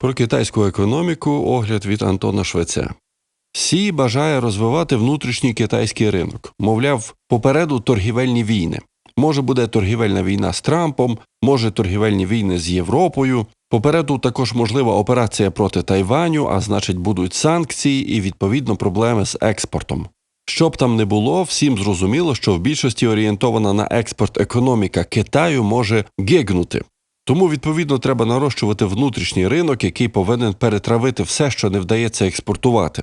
Про китайську економіку огляд від Антона Швеця. Сі бажає розвивати внутрішній китайський ринок. Мовляв, попереду торгівельні війни. Може буде торгівельна війна з Трампом, може торгівельні війни з Європою. Попереду також можлива операція проти Тайваню, а значить, будуть санкції і відповідно проблеми з експортом. Щоб там не було, всім зрозуміло, що в більшості орієнтована на експорт економіка Китаю може гигнути. Тому, відповідно, треба нарощувати внутрішній ринок, який повинен перетравити все, що не вдається експортувати.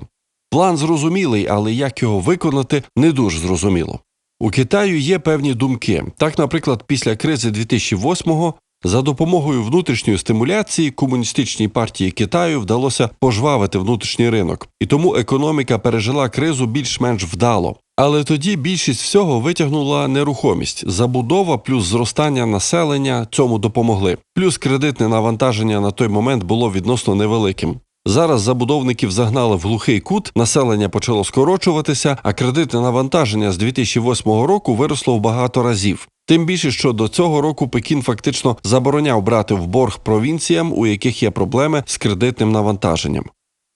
План зрозумілий, але як його виконати, не дуже зрозуміло. У Китаю є певні думки. Так, наприклад, після кризи 2008-го за допомогою внутрішньої стимуляції комуністичній партії Китаю вдалося пожвавити внутрішній ринок, і тому економіка пережила кризу більш-менш вдало. Але тоді більшість всього витягнула нерухомість, забудова плюс зростання населення цьому допомогли. Плюс кредитне навантаження на той момент було відносно невеликим. Зараз забудовників загнали в глухий кут, населення почало скорочуватися, а кредитне навантаження з 2008 року виросло в багато разів. Тим більше, що до цього року Пекін фактично забороняв брати в борг провінціям, у яких є проблеми з кредитним навантаженням.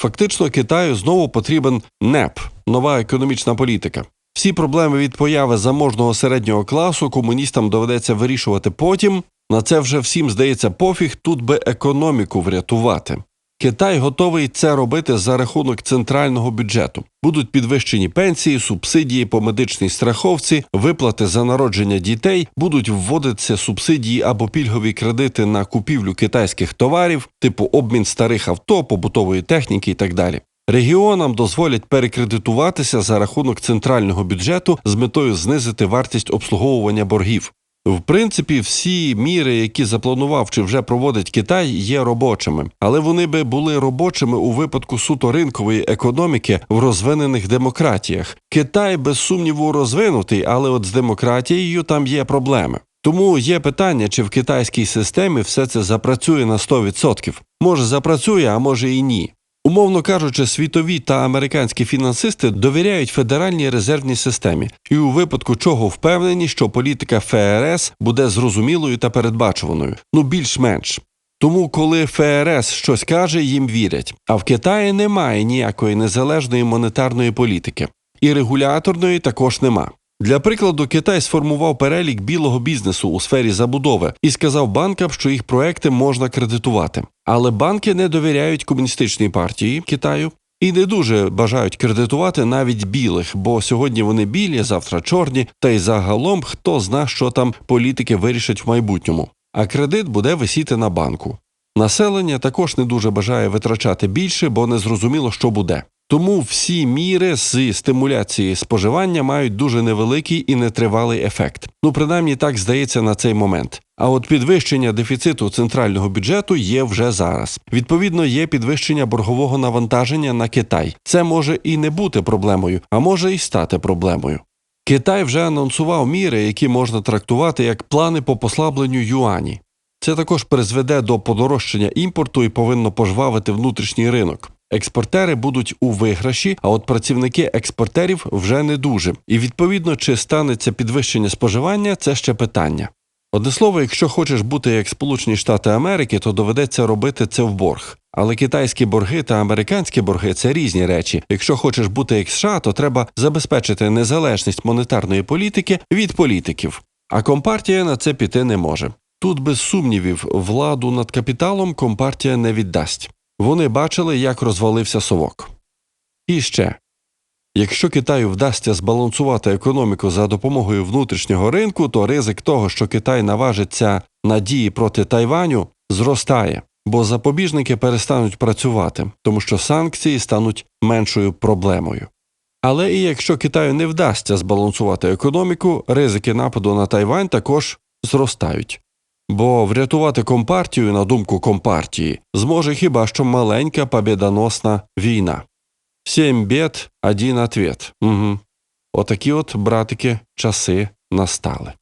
Фактично, Китаю знову потрібен НЕП нова економічна політика. Всі проблеми від появи заможного середнього класу комуністам доведеться вирішувати потім. На це вже всім здається пофіг, тут би економіку врятувати. Китай готовий це робити за рахунок центрального бюджету. Будуть підвищені пенсії, субсидії по медичній страховці, виплати за народження дітей, будуть вводитися субсидії або пільгові кредити на купівлю китайських товарів, типу обмін старих авто, побутової техніки і так далі. Регіонам дозволять перекредитуватися за рахунок центрального бюджету з метою знизити вартість обслуговування боргів. В принципі, всі міри, які запланував чи вже проводить Китай, є робочими, але вони би були робочими у випадку суто ринкової економіки в розвинених демократіях. Китай без сумніву розвинутий, але от з демократією там є проблеми. Тому є питання, чи в китайській системі все це запрацює на 100%. Може запрацює, а може і ні. Умовно кажучи, світові та американські фінансисти довіряють федеральній резервній системі, і у випадку чого впевнені, що політика ФРС буде зрозумілою та передбачуваною, ну більш-менш. Тому, коли ФРС щось каже, їм вірять. А в Китаї немає ніякої незалежної монетарної політики, і регуляторної також нема. Для прикладу, Китай сформував перелік білого бізнесу у сфері забудови і сказав банкам, що їх проекти можна кредитувати. Але банки не довіряють комуністичній партії Китаю і не дуже бажають кредитувати навіть білих, бо сьогодні вони білі, завтра чорні, та й загалом хто зна, що там політики вирішать в майбутньому. А кредит буде висіти на банку. Населення також не дуже бажає витрачати більше, бо не зрозуміло, що буде. Тому всі міри з стимуляції споживання мають дуже невеликий і нетривалий ефект. Ну, принаймні так здається на цей момент. А от підвищення дефіциту центрального бюджету є вже зараз. Відповідно, є підвищення боргового навантаження на Китай. Це може і не бути проблемою, а може і стати проблемою. Китай вже анонсував міри, які можна трактувати як плани по послабленню юані. Це також призведе до подорожчання імпорту і повинно пожвавити внутрішній ринок. Експортери будуть у виграші, а от працівники експортерів вже не дуже. І відповідно, чи станеться підвищення споживання, це ще питання. Одне слово, якщо хочеш бути як Сполучені Штати Америки, то доведеться робити це в борг. Але китайські борги та американські борги це різні речі. Якщо хочеш бути як США, то треба забезпечити незалежність монетарної політики від політиків. А компартія на це піти не може. Тут без сумнівів владу над капіталом компартія не віддасть. Вони бачили, як розвалився совок. І ще якщо Китаю вдасться збалансувати економіку за допомогою внутрішнього ринку, то ризик того, що Китай наважиться на дії проти Тайваню, зростає, бо запобіжники перестануть працювати, тому що санкції стануть меншою проблемою. Але і якщо Китаю не вдасться збалансувати економіку, ризики нападу на Тайвань також зростають. Бо врятувати компартію, на думку компартії, зможе хіба що маленька побєдоносна війна. Сім бід, один ответ. Угу. Отакі от, братики, часи настали.